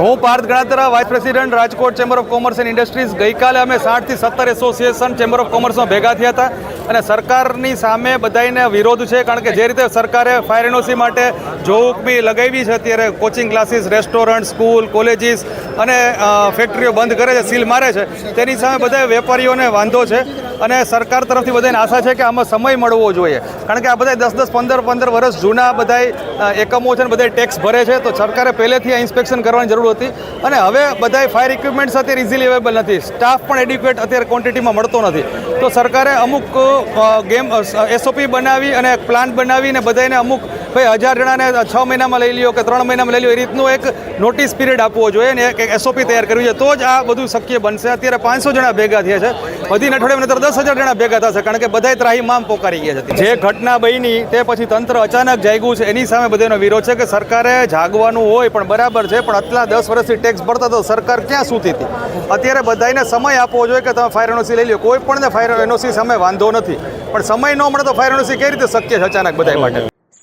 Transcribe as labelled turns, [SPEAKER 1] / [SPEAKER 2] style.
[SPEAKER 1] હું Parth Ganatra vice president Rajkot Chamber of Commerce and Industries ગઈકાલે અમે સાઠથી સત્તર એસોસિએશન ચેમ્બર ઓફ કોમર્સમાં ભેગા થયા હતા અને સરકારની સામે બધાને વિરોધ છે, કારણ કે જે રીતે સરકારે ફાયર એનઓસી માટે જોઉકમી લગાવી છે, અત્યારે coaching classes restaurant school colleges અને ફેક્ટરીઓ બંધ કરે છે સીલ મારે છે. તેની સામે બધા વેપારીઓને વાંધો છે. અને સરકાર તરફથી બધાને આશા છે કે આમાં સમય મળવો જોઈએ. કારણ કે આ બધા દસ દસ પંદર પંદર વર્ષ જૂના બધા એકમો છે ને બધા ટેક્સ ભરે છે, તો સરકારે પહેલેથી આ ઇન્સ્પેક્શન કરવાની જરૂર હતી. અને હવે બધા ફાયર ઇક્વિપમેન્ટ્સ અત્યારે ઇઝીલી અવેલેબલ નથી. સ્ટાફ પણ એડ્યુકેટ અત્યારે ક્વોન્ટિટીમાં મળતો નથી. તો સરકારે અમુક ગેમ એસઓપી બનાવી અને પ્લાન બનાવીને બધાને અમુક ભાઈ, હજાર જણાને છ મહિનામાં લઈ લ્યો કે ત્રણ મહિનામાં લઈ લ્યો, એ રીતનું એક નોટિસ પીરિયડ આપવો જોઈએ ને એક એસઓપી તૈયાર કરવી જોઈએ. તો જ આ બધું શક્ય બનશે. અત્યારે પાંચસો જણા ભેગા થયા છે. બધી અઠવાડિયામાં નતર દસ હજાર જણા ભેગા થશે, કારણ કે બધાય ત્રાહીમામ પોકારી ગયા છે જે ઘટના બની, તે પછી તંત્ર અચાનક જાગ્યું છે. એની સામે બધાનો વિરોધ છે કે સરકારે જાગવાનું હોય, પણ બરાબર છે. પણ આટલા દસ વર્ષથી ટેક્સ ભરતા તો સરકાર ક્યાં સૂતી હતી? અત્યારે બધાને સમય આપવો જોઈએ કે તમે ફાયર એનઓસી લઈ લો કોઈ પણ ફાયર એનઓસી સામે વાંધો નથી. પણ સમય ન મળે તો ફાયર એનઓસી કઈ રીતે શક્ય છે અચાનક બધા માટે?